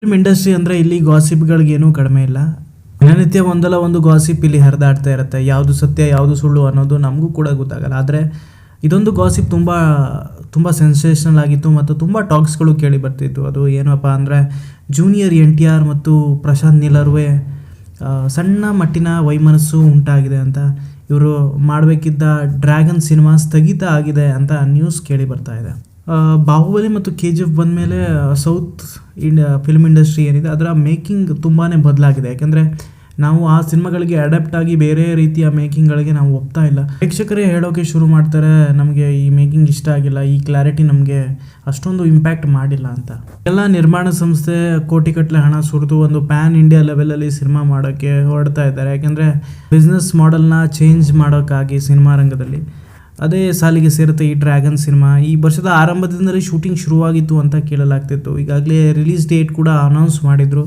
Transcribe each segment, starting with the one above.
Film industry ಅಂದರೆ ಇಲ್ಲಿ ಗಾಸಿಪ್ಗಳಿಗೇನೂ ಕಡಿಮೆ ಇಲ್ಲ. ದಿನನಿತ್ಯ ಒಂದಲ್ಲ ಒಂದು ಗಾಸಿಪ್ ಇಲ್ಲಿ ಹರಿದಾಡ್ತಾ ಇರುತ್ತೆ. ಯಾವುದು ಸತ್ಯ, ಯಾವುದು ಸುಳ್ಳು ಅನ್ನೋದು ನಮಗೂ ಕೂಡ ಗೊತ್ತಾಗಲ್ಲ. ಆದರೆ ಇದೊಂದು ಗಾಸಿಪ್ ತುಂಬ ತುಂಬ ಸೆನ್ಸೇಷನಲ್ ಆಗಿತ್ತು ಮತ್ತು ತುಂಬ ಟಾಕ್ಸ್ಗಳು ಕೇಳಿ ಬರ್ತಿತ್ತು ಅದು ಏನಪ್ಪ ಅಂದರೆ ಜೂನಿಯರ್ ಎನ್ ಟಿ ಆರ್ ಮತ್ತು ಪ್ರಶಾಂತ್ ನೀಲರ್ವೆ ಸಣ್ಣ ಮಟ್ಟಿನ ವೈಮನಸ್ಸು ಉಂಟಾಗಿದೆ ಅಂತ. ಇವರು ಮಾಡಬೇಕಿದ್ದ ಡ್ರ್ಯಾಗನ್ ಸಿನಿಮಾ ಸ್ಥಗಿತ ಆಗಿದೆ ಅಂತ ನ್ಯೂಸ್ ಕೇಳಿ ಬರ್ತಾ ಇದೆ. ಬಾಹುಬಲಿ ಮತ್ತು ಕೆ ಜಿ ಎಫ್ ಬಂದಮೇಲೆ ಸೌತ್ ಇಂಡಿಯಾ ಫಿಲ್ಮ್ ಇಂಡಸ್ಟ್ರಿ ಏನಿದೆ, ಅದರ ಮೇಕಿಂಗ್ ತುಂಬಾ ಬದಲಾಗಿದೆ. ಯಾಕೆಂದರೆ, ನಾವು ಆ ಸಿನಿಮಾಗಳಿಗೆ ಅಡಾಪ್ಟ್ ಆಗಿ ಬೇರೆ ರೀತಿಯ ಮೇಕಿಂಗ್ಗಳಿಗೆ ನಾವು ಒಪ್ತಾ ಇಲ್ಲ. ಪ್ರೇಕ್ಷಕರೇ ಹೇಳೋಕೆ ಶುರು ಮಾಡ್ತಾರೆ, ನಮಗೆ ಈ ಮೇಕಿಂಗ್ ಇಷ್ಟ ಆಗಿಲ್ಲ, ಈ ಕ್ಲಾರಿಟಿ ನಮಗೆ ಅಷ್ಟೊಂದು ಇಂಪ್ಯಾಕ್ಟ್ ಮಾಡಿಲ್ಲ ಅಂತ. ಎಲ್ಲ ನಿರ್ಮಾಣ ಸಂಸ್ಥೆ ಕೋಟಿಗಟ್ಟಲೆ ಹಣ ಸುರಿದು ಒಂದು ಪ್ಯಾನ್ ಇಂಡಿಯಾ ಲೆವೆಲಲ್ಲಿ ಸಿನಿಮಾ ಮಾಡೋಕ್ಕೆ ಹೊರಡ್ತಾ ಇದ್ದಾರೆ. ಯಾಕೆಂದರೆ ಬಿಸ್ನೆಸ್ ಮಾಡೆಲ್ನ ಚೇಂಜ್ ಮಾಡೋಕ್ಕಾಗಿ ಸಿನಿಮಾ ರಂಗದಲ್ಲಿ. ಅದೇ ಸಾಲಿಗೆ ಸೇರುತ್ತೆ ಈ ಡ್ರ್ಯಾಗನ್ ಸಿನಿಮಾ ಈ ವರ್ಷದ ಆರಂಭದಿಂದಲೇ ಶೂಟಿಂಗ್ ಶುರುವಾಗಿತ್ತು ಅಂತ ಕೇಳಲಾಗ್ತಿತ್ತು. ಈಗಾಗಲೇ ರಿಲೀಸ್ ಡೇಟ್ ಕೂಡ ಅನೌನ್ಸ್ ಮಾಡಿದರು.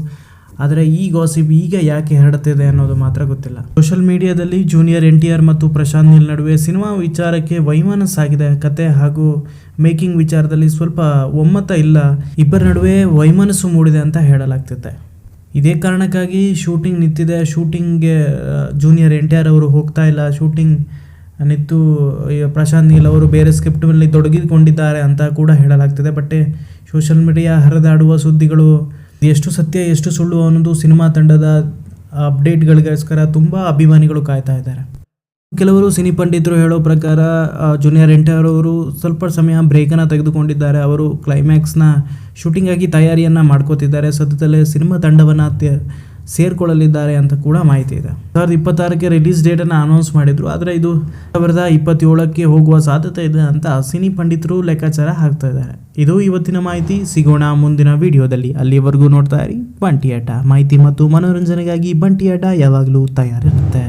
ಆದರೆ ಈ ಗಾಸಿಪ್ ಈಗ ಯಾಕೆ ಹರಡುತ್ತಿದೆ ಅನ್ನೋದು ಮಾತ್ರ ಗೊತ್ತಿಲ್ಲ. ಸೋಷಲ್ ಮೀಡಿಯಾದಲ್ಲಿ ಜೂನಿಯರ್ ಎನ್ ಟಿ ಆರ್ ಮತ್ತು ಪ್ರಶಾಂತ್ ನಿಲ್ ನಡುವೆ ಸಿನಿಮಾ ವಿಚಾರಕ್ಕೆ ವೈಮನಸ್ಸಾಗಿದೆ. ಕತೆ ಹಾಗೂ ಮೇಕಿಂಗ್ ವಿಚಾರದಲ್ಲಿ ಸ್ವಲ್ಪ ಒಮ್ಮತ ಇಲ್ಲ. ಇಬ್ಬರ ನಡುವೆ ವೈಮನಸ್ಸು ಮೂಡಿದೆ ಅಂತ ಹೇಳಲಾಗ್ತಿದೆ ಇದೇ ಕಾರಣಕ್ಕಾಗಿ ಶೂಟಿಂಗ್ ನಿಂತಿದೆ. ಶೂಟಿಂಗ್ಗೆ ಜೂನಿಯರ್ ಎನ್ ಟಿ ಆರ್ ಅವರು ಹೋಗ್ತಾ ಇಲ್ಲ. ಶೂಟಿಂಗ್ ನಿಂತು ಈ ಪ್ರಶಾಂತ್ ನೀಲ್ ಅವರು ಬೇರೆ ಸ್ಕ್ರಿಪ್ಟ್ನಲ್ಲಿ ತೊಡಗಿಕೊಂಡಿದ್ದಾರೆ ಅಂತ ಕೂಡ ಹೇಳಲಾಗ್ತಿದೆ. ಬಟ್ ಸೋಷಲ್ ಮೀಡಿಯಾ ಹರಿದಾಡುವ ಸುದ್ದಿಗಳು, ಎಷ್ಟು ಸತ್ಯ, ಎಷ್ಟು ಸುಳ್ಳು ಅನ್ನೋದು ಸಿನಿಮಾ ತಂಡದ ಅಪ್ಡೇಟ್ಗಳಿಗೋಸ್ಕರ ತುಂಬ ಅಭಿಮಾನಿಗಳು ಕಾಯ್ತಾ ಇದ್ದಾರೆ. ಕೆಲವರು ಸಿನಿ ಪಂಡಿತರು ಹೇಳೋ ಪ್ರಕಾರ ಜೂನಿಯರ್ ಆರ್ ಅವರು ಸ್ವಲ್ಪ ಸಮಯ ಬ್ರೇಕನ್ನು ತೆಗೆದುಕೊಂಡಿದ್ದಾರೆ. ಅವರು ಕ್ಲೈಮ್ಯಾಕ್ಸ್ನ ಶೂಟಿಂಗಾಗಿ ತಯಾರಿಯನ್ನು ಮಾಡ್ಕೋತಿದ್ದಾರೆ. ಸದ್ಯದಲ್ಲೇ ಸಿನಿಮಾ ತಂಡವನ್ನು ಸೇರ್ಕೊಳ್ಳಲಿದ್ದಾರೆ ಅಂತ ಕೂಡ ಮಾಹಿತಿ ಇದೆ. ಸಾವಿರದ ಇಪ್ಪತ್ತಾರಕ್ಕೆ ರಿಲೀಸ್ ಡೇಟನ್ನು ಅನೌನ್ಸ್ ಮಾಡಿದ್ರು. ಆದರೆ ಇದು ಸಾವಿರದ ಇಪ್ಪತ್ತೇಳಕ್ಕೆ ಹೋಗುವ ಸಾಧ್ಯತೆ ಇದೆ ಅಂತ ಸಿನಿ ಪಂಡಿತರು ಲೆಕ್ಕಾಚಾರ ಹಾಕ್ತಾ ಇದ್ದಾರೆ. ಇದು ಇವತ್ತಿನ ಮಾಹಿತಿ. ಸಿಗೋಣ ಮುಂದಿನ ವಿಡಿಯೋದಲ್ಲಿ. ಅಲ್ಲಿವರೆಗೂ ನೋಡ್ತಾ ಇರಿ ಬಂಟಿ ಆಟ. ಮಾಹಿತಿ ಮತ್ತು ಮನೋರಂಜನೆಗಾಗಿ ಬಂಟಿ ಆಟ ಯಾವಾಗಲೂ ತಯಾರಿರುತ್ತೆ.